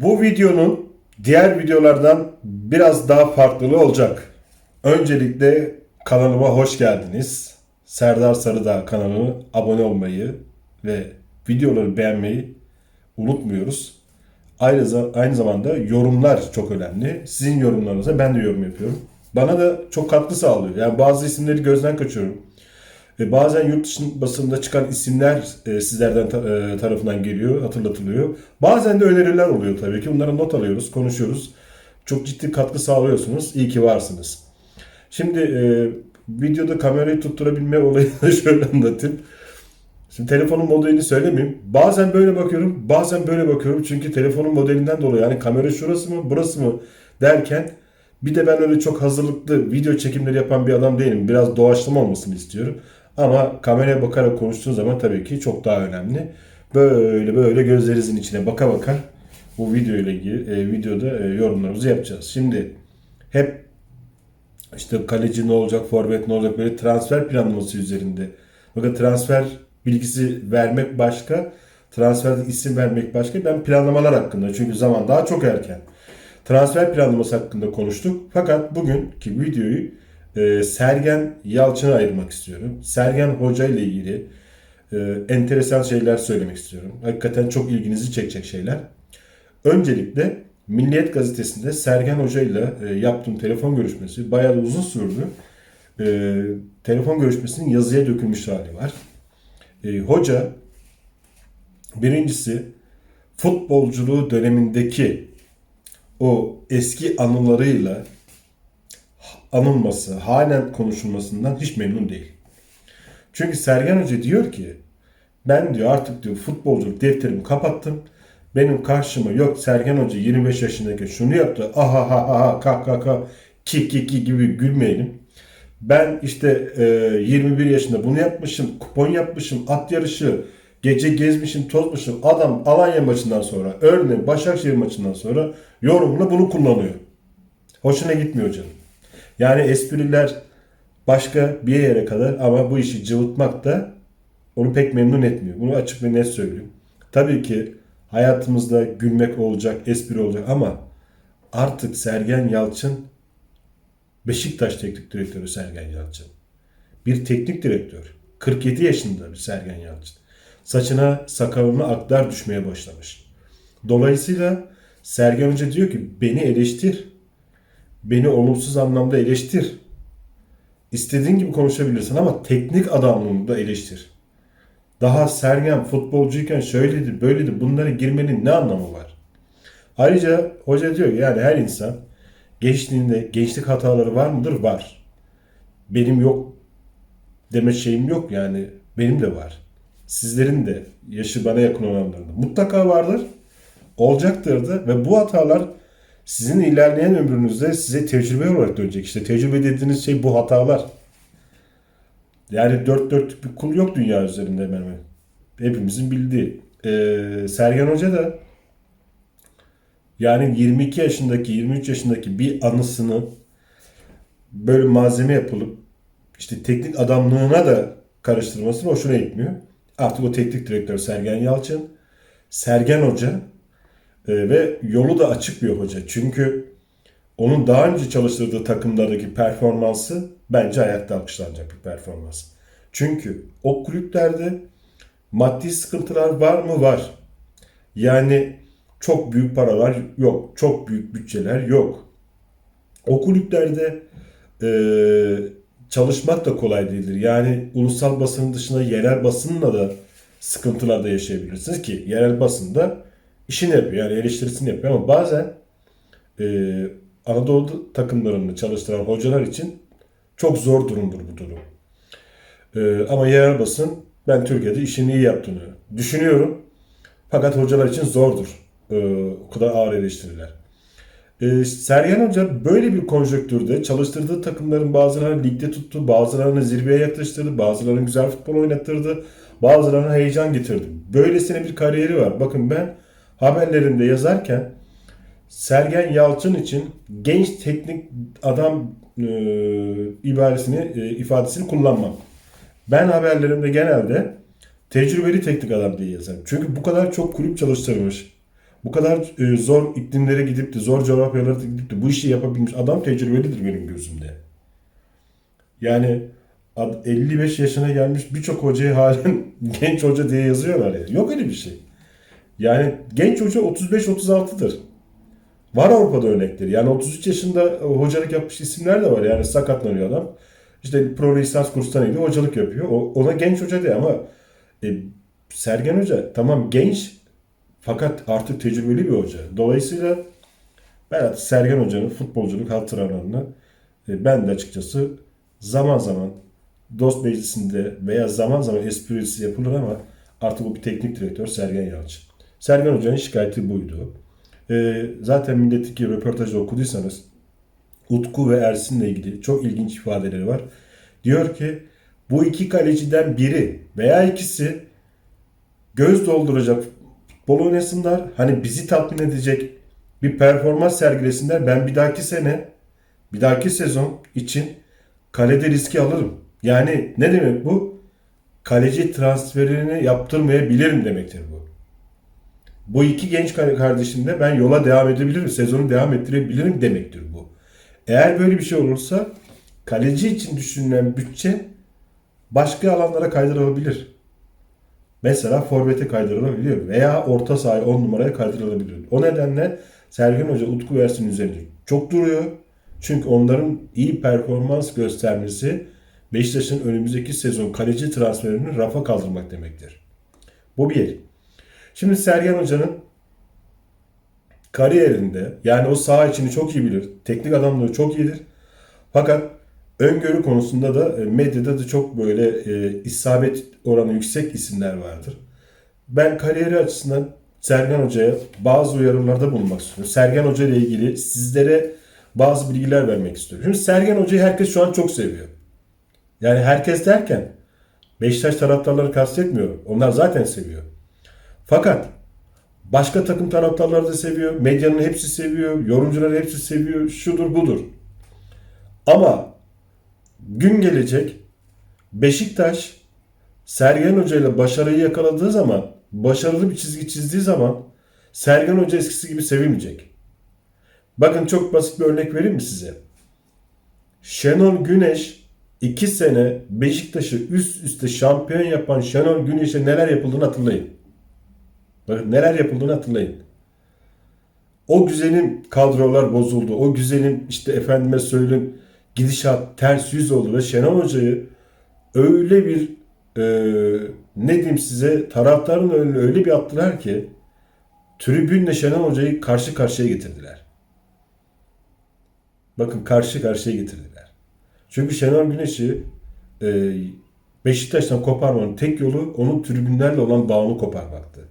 Bu videonun diğer videolardan biraz daha farklı olacak. Öncelikle kanalıma hoş geldiniz. Serdar Sarıdağ kanalına abone olmayı ve videoları beğenmeyi unutmuyoruz. Aynı, za- aynı zamanda yorumlar çok önemli. Sizin yorumlarınıza ben de yorum yapıyorum. Bana da çok katkı sağlıyor. Yani bazı isimleri gözden kaçırıyorum. Ve bazen yurt dışı basında çıkan isimler e, sizlerden ta- e, tarafından geliyor, hatırlatılıyor. Bazen de öneriler oluyor tabii ki. Bunları not alıyoruz, konuşuyoruz. Çok ciddi katkı sağlıyorsunuz. İyi ki varsınız. Şimdi e, videoda kamerayı tutturabilme olayını şöyle anlatayım. Şimdi telefonun modelini söylemeyeyim. Bazen böyle bakıyorum, bazen böyle bakıyorum. Çünkü telefonun modelinden dolayı yani kamera şurası mı, burası mı derken bir de ben öyle çok hazırlıklı video çekimleri yapan bir adam değilim. Biraz doğaçlama olmasını istiyorum. Ama kameraya bakarak konuştuğun zaman tabii ki çok daha önemli. Böyle böyle gözlerinizin içine baka baka bu video ile ilgili e, videoda e, yorumlarımızı yapacağız. Şimdi hep işte kaleci ne olacak, forvet ne olacak böyle transfer planlaması üzerinde. Bakın transfer bilgisi vermek başka, transferde isim vermek başka. Ben planlamalar hakkında çünkü zaman daha çok erken. Transfer planlaması hakkında konuştuk. Fakat bugünkü videoyu e, Sergen Yalçın'a ayırmak istiyorum. Sergen Hoca ile ilgili e, enteresan şeyler söylemek istiyorum. Hakikaten çok ilginizi çekecek şeyler. Öncelikle Milliyet Gazetesi'nde Sergen Hoca ile e, yaptığım telefon görüşmesi bayağı uzun sürdü. E, telefon görüşmesinin yazıya dökülmüş hali var. Hoca birincisi futbolculuğu dönemindeki o eski anılarıyla anılması, halen konuşulmasından hiç memnun değil. Çünkü Sergen Hoca diyor ki ben diyor artık diyor futbolculuk defterimi kapattım. Benim karşıma yok Sergen Hoca 25 yaşındaki şunu yaptı. Aha ha ha kah kah kah ki ki ki gibi gülmeyelim. Ben işte e, 21 yaşında bunu yapmışım, kupon yapmışım, at yarışı, gece gezmişim, tozmuşum. Adam Alanya maçından sonra, örneğin Başakşehir maçından sonra yorumla bunu kullanıyor. Hoşuna gitmiyor canım. Yani espriler başka bir yere kadar ama bu işi cıvıtmak da onu pek memnun etmiyor. Bunu açık ve net söylüyorum. Tabii ki hayatımızda gülmek olacak, espri olacak ama artık Sergen Yalçın Beşiktaş Teknik Direktörü Sergen Yalçın. Bir teknik direktör. 47 yaşında bir Sergen Yalçın. Saçına sakalına aklar düşmeye başlamış. Dolayısıyla Sergen Hoca diyor ki beni eleştir. Beni olumsuz anlamda eleştir. İstediğin gibi konuşabilirsin ama teknik adamlığını da eleştir. Daha Sergen futbolcuyken şöyleydi böyleydi bunlara girmenin ne anlamı var? Ayrıca hoca diyor yani her insan gençliğinde gençlik hataları var mıdır? Var. Benim yok deme şeyim yok yani benim de var. Sizlerin de yaşı bana yakın olanların mutlaka vardır. Olacaktır da ve bu hatalar sizin ilerleyen ömrünüzde size tecrübe olarak dönecek. İşte tecrübe dediğiniz şey bu hatalar. Yani dört dörtlük bir kul yok dünya üzerinde hemen. Hepimizin bildiği. Ee, Sergen Hoca da yani 22 yaşındaki 23 yaşındaki bir anısını böyle malzeme yapılıp işte teknik adamlığına da karıştırmasını hoşuna gitmiyor. Artık o teknik direktör Sergen Yalçın, Sergen Hoca e, ve yolu da açık bir hoca. Çünkü onun daha önce çalıştırdığı takımlardaki performansı bence ayakta alkışlanacak bir performans. Çünkü o kulüplerde maddi sıkıntılar var mı? Var. Yani çok büyük paralar yok. Çok büyük bütçeler yok. O kulüplerde e, çalışmak da kolay değildir. Yani ulusal basının dışında yerel basınla da sıkıntılar da yaşayabilirsiniz ki yerel basında işini yapıyor. Yani eleştirisini yapıyor ama bazen e, Anadolu takımlarını çalıştıran hocalar için çok zor durumdur bu durum. E, ama yerel basın ben Türkiye'de işini iyi yaptığını düşünüyorum. Fakat hocalar için zordur. E, o kadar ağır eleştiriler. E, Sergen Hoca böyle bir konjonktürde çalıştırdığı takımların bazılarını ligde tuttu, bazılarını zirveye yaklaştırdı, bazılarını güzel futbol oynattırdı, bazılarına heyecan getirdi. Böylesine bir kariyeri var. Bakın ben haberlerimde yazarken Sergen Yalçın için genç teknik adam e, ibaresini e, ifadesini kullanmam. Ben haberlerimde genelde tecrübeli teknik adam diye yazarım. Çünkü bu kadar çok kulüp çalıştırmış. bu kadar e, zor iklimlere gidip de zor coğrafyalara gidip de bu işi yapabilmiş adam tecrübelidir benim gözümde. Yani ad- 55 yaşına gelmiş birçok hocayı halen genç hoca diye yazıyorlar ya. Yok öyle bir şey. Yani genç hoca 35-36'dır. Var Avrupa'da örnekleri. Yani 33 yaşında hocalık yapmış isimler de var. Yani sakatlanıyor adam. İşte pro lisans kursuna gidiyor, hocalık yapıyor. O, ona genç hoca diye ama e, Sergen Hoca tamam genç fakat artık tecrübeli bir hoca. Dolayısıyla ben artık Sergen Hoca'nın futbolculuk hatıralarını e, ben de açıkçası zaman zaman dost meclisinde veya zaman zaman esprisi yapılır ama artık bu bir teknik direktör Sergen Yalçın. Sergen Hoca'nın şikayeti buydu. E, zaten milletteki röportajı okuduysanız Utku ve Ersin'le ilgili çok ilginç ifadeleri var. Diyor ki bu iki kaleciden biri veya ikisi göz dolduracak futbol oynasınlar. Hani bizi tatmin edecek bir performans sergilesinler. Ben bir dahaki sene, bir dahaki sezon için kalede riski alırım. Yani ne demek bu? Kaleci transferini yaptırmayabilirim demektir bu. Bu iki genç kardeşimle ben yola devam edebilirim, sezonu devam ettirebilirim demektir bu. Eğer böyle bir şey olursa kaleci için düşünülen bütçe başka alanlara kaydırılabilir. Mesela forvete kaydırılabiliyor veya orta sahaya 10 numaraya kaydırılabilir. O nedenle Sergen Hoca Utku Versin üzerinde çok duruyor. Çünkü onların iyi performans göstermesi Beşiktaş'ın önümüzdeki sezon kaleci transferini rafa kaldırmak demektir. Bu bir. Şimdi Sergen Hoca'nın kariyerinde yani o saha içini çok iyi bilir. Teknik adamlığı çok iyidir. Fakat öngörü konusunda da e, medyada da çok böyle e, isabet oranı yüksek isimler vardır. Ben kariyeri açısından Sergen Hoca'ya bazı uyarılarda bulunmak istiyorum. Sergen Hoca ile ilgili sizlere bazı bilgiler vermek istiyorum. Şimdi Sergen Hoca'yı herkes şu an çok seviyor. Yani herkes derken Beşiktaş taraftarları kastetmiyorum. Onlar zaten seviyor. Fakat başka takım taraftarları da seviyor. Medyanın hepsi seviyor. Yorumcular hepsi seviyor. Şudur budur. Ama gün gelecek Beşiktaş Sergen Hoca ile başarıyı yakaladığı zaman, başarılı bir çizgi çizdiği zaman Sergen Hoca eskisi gibi sevilmeyecek. Bakın çok basit bir örnek vereyim mi size? Şenol Güneş 2 sene Beşiktaş'ı üst üste şampiyon yapan Şenol Güneş'e neler yapıldığını hatırlayın. Bakın neler yapıldığını hatırlayın. O güzelim kadrolar bozuldu. O güzelim işte efendime söyleyeyim gidişat ters yüz oldu ve Şenol Hoca'yı öyle bir e, ne diyeyim size taraftarın önüne öyle bir attılar ki tribünle Şenol Hoca'yı karşı karşıya getirdiler. Bakın karşı karşıya getirdiler. Çünkü Şenol Güneş'i e, Beşiktaş'tan koparmanın tek yolu onun tribünlerle olan bağını koparmaktı.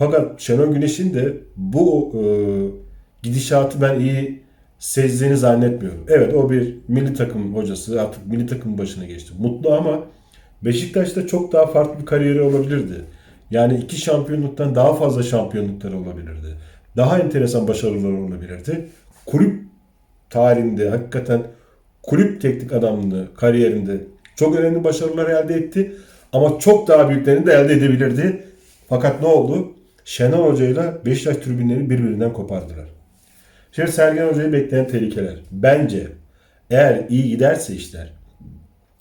Fakat Şenol Güneş'in de bu e, gidişatı ben iyi sezdiğini zannetmiyorum. Evet o bir milli takım hocası artık milli takım başına geçti. Mutlu ama Beşiktaş'ta çok daha farklı bir kariyeri olabilirdi. Yani iki şampiyonluktan daha fazla şampiyonlukları olabilirdi. Daha enteresan başarılar olabilirdi. Kulüp tarihinde hakikaten kulüp teknik adamlığı kariyerinde çok önemli başarılar elde etti. Ama çok daha büyüklerini de elde edebilirdi. Fakat ne oldu? Şenol Hoca ile Beşiktaş tribünlerini birbirinden kopardılar. Şimdi Sergen Hoca'yı bekleyen tehlikeler. Bence eğer iyi giderse işler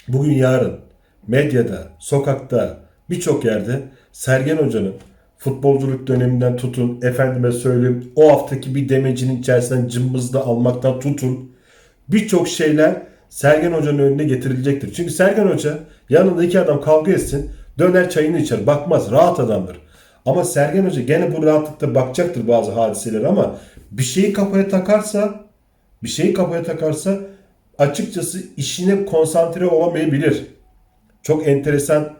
bugün yarın medyada, sokakta birçok yerde Sergen Hoca'nın futbolculuk döneminden tutun, efendime söyleyeyim o haftaki bir demecinin içerisinden cımbızda almaktan tutun birçok şeyler Sergen Hoca'nın önüne getirilecektir. Çünkü Sergen Hoca yanında iki adam kavga etsin döner çayını içer bakmaz rahat adamdır. Ama Sergen Hoca gene bu rahatlıkta bakacaktır bazı hadiseler ama bir şeyi kafaya takarsa bir şeyi kafaya takarsa açıkçası işine konsantre olamayabilir. Çok enteresan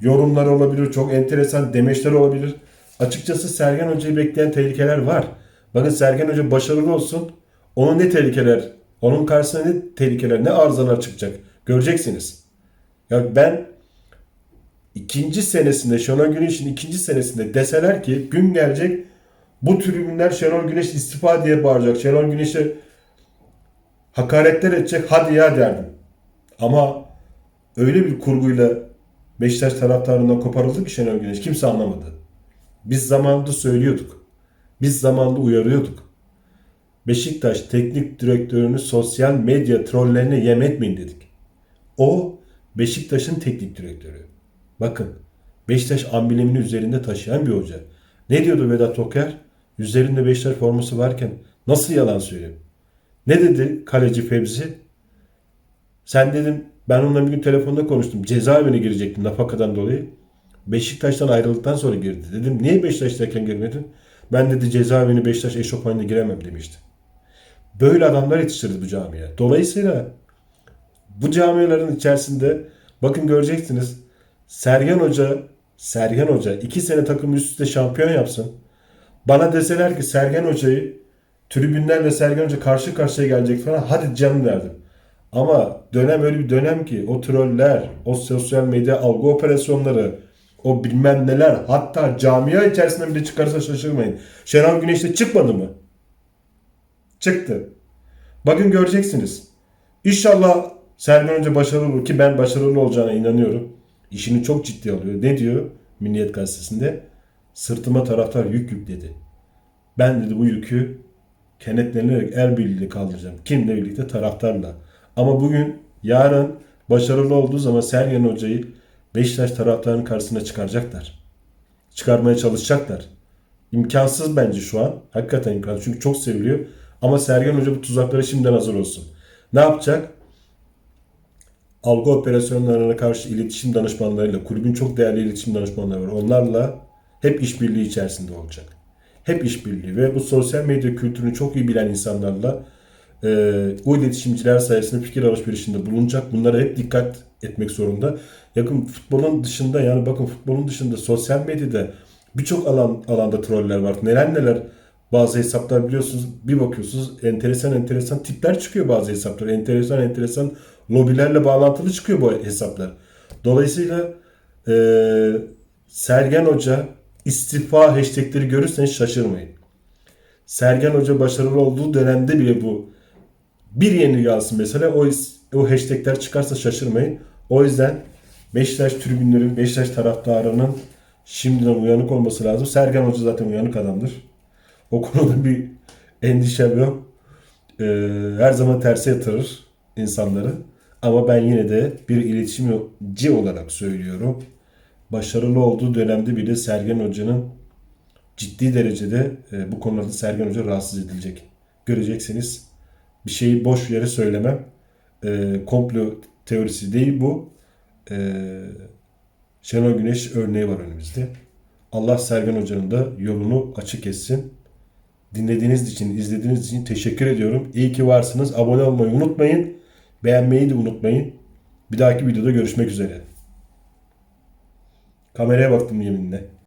yorumlar olabilir, çok enteresan demeçler olabilir. Açıkçası Sergen Hoca'yı bekleyen tehlikeler var. Bakın Sergen Hoca başarılı olsun. Onun ne tehlikeler, onun karşısına ne tehlikeler, ne arızalar çıkacak göreceksiniz. Ya ben ikinci senesinde Şenol Güneş'in ikinci senesinde deseler ki gün gelecek bu tribünler Şenol Güneş istifa diye bağıracak. Şenol Güneş'e hakaretler edecek hadi ya derdim. Ama öyle bir kurguyla Beşiktaş taraftarından koparıldı ki Şenol Güneş kimse anlamadı. Biz zamanında söylüyorduk. Biz zamanında uyarıyorduk. Beşiktaş teknik direktörünü sosyal medya trollerine yem etmeyin dedik. O Beşiktaş'ın teknik direktörü. Bakın Beşiktaş amblemini üzerinde taşıyan bir hoca. Ne diyordu Vedat Oker? Üzerinde Beşiktaş forması varken nasıl yalan söyleyeyim? Ne dedi kaleci Fevzi? Sen dedim ben onunla bir gün telefonda konuştum. Cezaevine girecektim nafakadan dolayı. Beşiktaş'tan ayrıldıktan sonra girdi. Dedim niye Beşiktaş'tayken girmedin? Ben dedi cezaevine Beşiktaş eşofmanıyla giremem demişti. Böyle adamlar yetiştirdi bu camiye. Dolayısıyla bu camilerin içerisinde bakın göreceksiniz Sergen Hoca Sergen Hoca iki sene takım üst üste şampiyon yapsın. Bana deseler ki Sergen Hoca'yı tribünlerle Sergen Hoca karşı karşıya gelecek falan hadi canım derdim. Ama dönem öyle bir dönem ki o troller, o sosyal medya algı operasyonları, o bilmem neler hatta camia içerisinde bile çıkarsa şaşırmayın. Şenol Güneş'te çıkmadı mı? Çıktı. Bakın göreceksiniz. İnşallah Sergen Hoca başarılı olur ki ben başarılı olacağına inanıyorum. İşini çok ciddi alıyor. Ne diyor Milliyet Gazetesi'nde? Sırtıma taraftar yük yükledi. Ben dedi bu yükü kenetlenerek el birliğiyle kaldıracağım. Kimle birlikte? Taraftarla. Ama bugün, yarın başarılı olduğu zaman Sergen Hoca'yı Beşiktaş taraftarının karşısına çıkaracaklar. Çıkarmaya çalışacaklar. İmkansız bence şu an. Hakikaten imkansız. Çünkü çok seviliyor. Ama Sergen Hoca bu tuzaklara şimdiden hazır olsun. Ne yapacak? Algı operasyonlarına karşı iletişim danışmanlarıyla, kulübün çok değerli iletişim danışmanları var. Onlarla hep işbirliği içerisinde olacak. Hep işbirliği ve bu sosyal medya kültürünü çok iyi bilen insanlarla e, bu iletişimciler sayesinde fikir alışverişinde bulunacak. Bunlara hep dikkat etmek zorunda. Yakın futbolun dışında yani bakın futbolun dışında sosyal medyada birçok alan alanda troller var. Neler neler bazı hesaplar biliyorsunuz bir bakıyorsunuz enteresan enteresan tipler çıkıyor bazı hesaplar. Enteresan enteresan lobilerle bağlantılı çıkıyor bu hesaplar. Dolayısıyla e, Sergen Hoca istifa hashtagleri görürseniz şaşırmayın. Sergen Hoca başarılı olduğu dönemde bile bu bir yeni gelsin mesela o, o hashtagler çıkarsa şaşırmayın. O yüzden Beşiktaş tribünlerin, Beşiktaş taraftarının şimdiden uyanık olması lazım. Sergen Hoca zaten uyanık adamdır. O konuda bir endişem yok. Ee, her zaman terse yatırır insanları. Ama ben yine de bir iletişimci olarak söylüyorum. Başarılı olduğu dönemde bile Sergen Hoca'nın ciddi derecede e, bu konularda Sergen Hoca rahatsız edilecek. Göreceksiniz. Bir şeyi boş yere söylemem. E, komplo teorisi değil bu. E, Şenol Güneş örneği var önümüzde. Allah Sergen Hoca'nın da yolunu açık etsin. Dinlediğiniz için, izlediğiniz için teşekkür ediyorum. İyi ki varsınız. Abone olmayı unutmayın. Beğenmeyi de unutmayın. Bir dahaki videoda görüşmek üzere. Kameraya baktım yeminle.